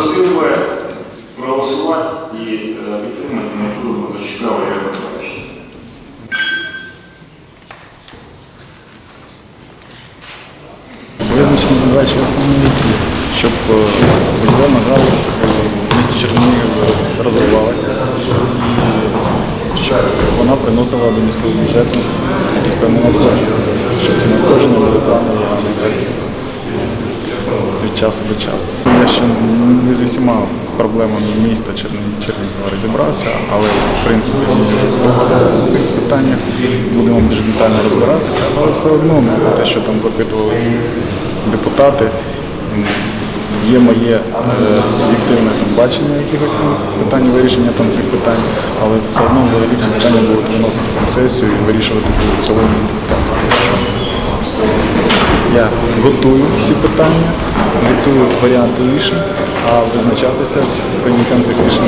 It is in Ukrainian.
Просив би проголосувати і е, підтримати Миколу Бондарчука Валерія Петровича. Визначені задачі основні які, щоб е, галузь в місті Чернігів роз- розвивалася щоб вона приносила до міського бюджету якісь певні надходження, щоб ці надходження були планові, так від часу до часу. Я ще не зі всіма проблемами міста Черні- Чернігова розібрався, але в принципі догадали в цих питаннях, будемо більш детально розбиратися, але все одно ну, те, що там запитували депутати, є моє е, суб'єктивне там, бачення якихось там питань, вирішення там цих питань, але все одно взагалі всі питання будуть виноситись на сесію і вирішувати в цілому депутати. Я готую ці питання, готую варіанти рішень, а визначатися з прийняттям цих рішень.